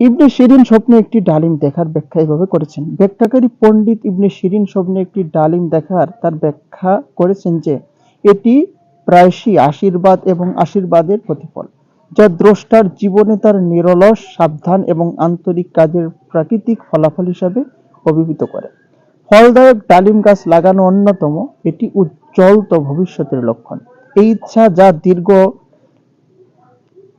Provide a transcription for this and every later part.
ইবনে শিরিন স্বপ্নে একটি ডালিম দেখার ব্যাখ্যা এভাবে করেছেন। ব্যাখ্যাকারী পণ্ডিত ইবনে শিরিন স্বপ্নে একটি ডালিম দেখার তার ব্যাখ্যা করেছেন যে, এটি প্রায়শই আশীর্বাদ এবং আশীর্বাদের প্রতিফল, যা দ্রষ্টার জীবনে তার নিরলস, সাবধান এবং আন্তরিক কাজের প্রাকৃতিক ফলাফল হিসাবে অভিহিত করে। ফলদায়ক ডালিম গাছ লাগানো অন্যতম এটি উজ্জ্বল তো ভবিষ্যতের লক্ষণ। এই ইচ্ছা যা দীর্ঘ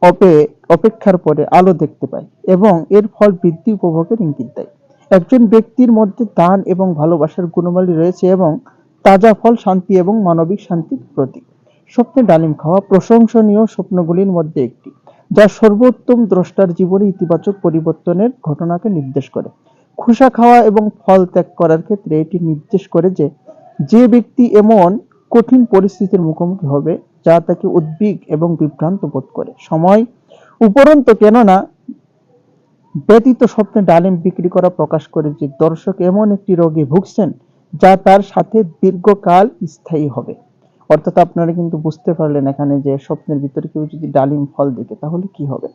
অপে- অপেক্ষার পরে আলো দেখতে পায় এবং এর ফল বৃদ্ধি উপভোগের ইঙ্গিত দেয়। একজন ব্যক্তির মধ্যে দান এবং ভালোবাসার গুণমালী রয়েছে এবং তাজা ফল শান্তি এবং মানবিক শান্তির প্রতীক। স্বপ্নে ডালিম খাওয়া প্রশংসনীয় স্বপ্নগুলির মধ্যে একটি, যা সর্বোত্তম দ্রষ্টার জীবনে ইতিবাচক পরিবর্তনের ঘটনাকে নির্দেশ করে। খোসা খাওয়া এবং ফল ত্যাগ করার ক্ষেত্রে এটি নির্দেশ করে যে যে ব্যক্তি এমন কঠিন পরিস্থিতির মুখোমুখি হবে যা তাকে উদ্বিগ এবং বিভ্রান্ত বোধ করে। সময় উপরন্ত কেননা ব্যতীত স্বপ্নে ডালিম বিক্রি করা প্রকাশ করে যে দর্শক এমন একটি রোগে ভুগছেন যা তার সাথে দীর্ঘকাল স্থায়ী হবে। অর্থাৎ আপনারা কিন্তু বুঝতে পারলেন এখানে যে স্বপ্নের ভিতরে কেউ যদি ডালিম ফল দেখে তাহলে কি হবে?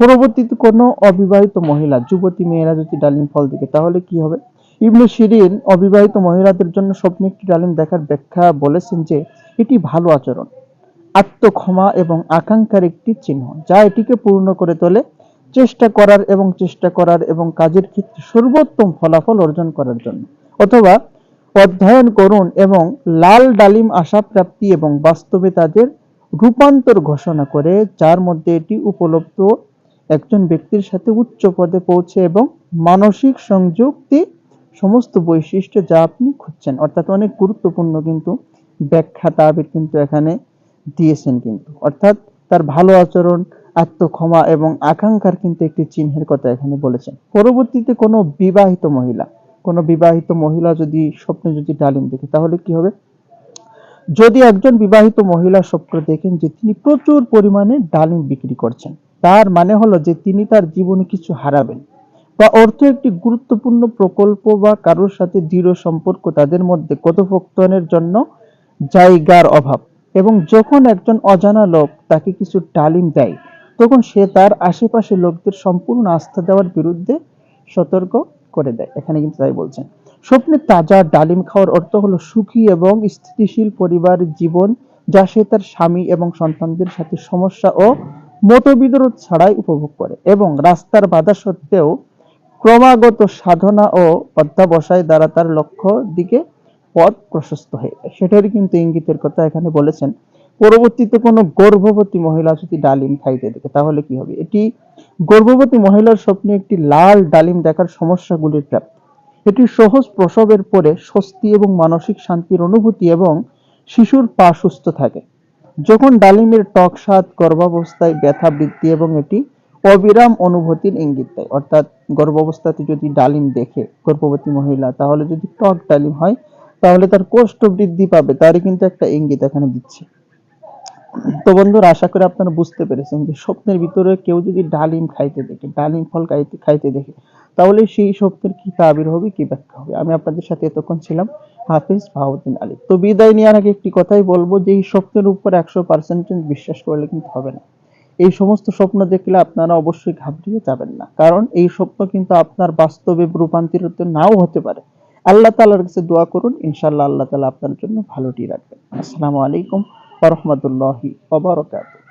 পরবর্তীতে কোনো অবিবাহিত মহিলা, যুবতী মেয়েরা যদি ডালিম ফল দেখে তাহলে কি হবে? ইবনে শিরিন অবিবাহিত মহিলাদের জন্য স্বপ্নে একটি ডালিম দেখার ব্যাখ্যা বলেছেন যে এটি ভালো আচরণ। আত্মক্ষমা এবং আকাঙ্ক্ষার একটি চিহ্ন, যা এটিকে পূর্ণ করে তোলে। চেষ্টা করার এবং চেষ্টা করার এবং কাজের ক্ষেত্রে সর্বোত্তম ফলাফল অর্জন করার জন্য। অথবা অধ্যয়ন করুন এবং লাল ডালিম আশা প্রাপ্তি এবং বাস্তবে তাদের রূপান্তর ঘোষণা করে, যার মধ্যে এটি উপলব্ধ একজন ব্যক্তির সাথে উচ্চ পদে পৌঁছে এবং মানসিক সংযুক্তি সমস্ত বৈশিষ্ট্য যা আপনি খুঁজছেন। অর্থাৎ অনেক গুরুত্বপূর্ণ কিন্তু ব্যাখ্যা তাবির কিন্তু এখানে দিয়েছেন কিন্তু। অর্থাৎ তার ভালো আচরণ, আত্মক্ষমা এবং আকাঙ্ক্ষার কিন্তু একটি চিহ্নের কথা এখানে বলেছেন। পরবর্তীতে কোনো বিবাহিত মহিলা, কোনো বিবাহিত মহিলা যদি স্বপ্নে যদি ডালিম দেখে, তাহলে কি হবে? যদি একজন বিবাহিত মহিলা স্বপ্ন দেখেন যে তিনি প্রচুর পরিমাণে ডালিম বিক্রি করছেন, তার মানে হলো যে তিনি তার জীবনে কিছু হারাবেন বা অর্থ একটি গুরুত্বপূর্ণ প্রকল্প বা কারোর সাথে দৃঢ় সম্পর্ক তাদের মধ্যে কথোপকথনের জন্য জায়গার অভাব। এবং যখন একজন অজানা লোক তাকে কিছু তালিম দেয়, তখন সে তার আশেপাশে লোকদের সম্পূর্ণ আস্থা দেওয়ার বিরুদ্ধে সতর্ক করে দেয়। এখানে কিন্তু তাই বলছেন। স্বপ্নে তাজা ডালিম খাওয়ার অর্থ হলো সুখী এবং স্থিতিশীল পরিবার, জীবন, যা সে তার স্বামী এবং সন্তানদের সাথে সমস্যা ও মতবিরোধ ছাড়াই উপভোগ করে এবং রাস্তার বাধা সত্ত্বেও ক্রমাগত সাধনা ও অধ্যাবসায় দ্বারা তার লক্ষ্য দিকে পথ প্রশস্ত হয়ে যায়। সেটারই কিন্তু ইঙ্গিতের কথা এখানে বলেছেন। পরবর্তীতে কোনো গর্ভবতী মহিলা যদি ডালিম খাইতে দেখে, তাহলে কি হবে? এটি গর্ভবতী মহিলার স্বপ্নে একটি লাল ডালিম দেখার সমস্যাগুলির প্রাপ্তি। এটি সহজ প্রসবের পরে স্বস্তি এবং মানসিক শান্তির অনুভূতি এবং শিশুর পা সুস্থ থাকে। যখন ডালিমের টক স্বাদ, গর্ভাবস্থায় ব্যথা বৃদ্ধি এবং এটি অবিরাম অনুভূতির ইঙ্গিত দেয়, অর্থাৎ গর্ভাবস্থাতে যদি ডালিম দেখে গর্ভবতী মহিলা, তাহলে যদি টক ডালিম হয় তাহলে তার কষ্ট বৃদ্ধি পাবে, তারই কিন্তু একটা ইঙ্গিত এখানে দিচ্ছে। তো বন্ধুরা, আশা করি আপনারা বুঝতে পেরেছেন যে স্বপ্নের ভিতরে কেউ যদি ডালিম খাইতে দেখে, ডালিম ফল খাইতে খাইতে দেখে, তাহলে সেই স্বপ্নের কি তাবির হবে, কি ব্যাখ্যা হবে? আমি আপনাদের সাথে এতক্ষণ ছিলাম। হাফিজ বাহাউদ্দিন আলী। তো বিদায় নেওয়ার আগে একটি কথাই বলব যে, এই স্বপ্নের উপর একশো পার্সেন্ট বিশ্বাস করলে কিন্তু হবে না। এই সমস্ত স্বপ্ন দেখলে আপনারা অবশ্যই ঘাবড়িয়ে যাবেন না। কারণ এই স্বপ্ন কিন্তু আপনার বাস্তবে রূপান্তরিত নাও হতে পারে। আল্লাহ তালার কাছে দোয়া করুন ইনশাল্লাহ আল্লাহ তালা আপনার জন্য ভালোটি রাখবেন। আসসালামু আলাইকুম রহমতুল্লাহি বারাকাতুহু।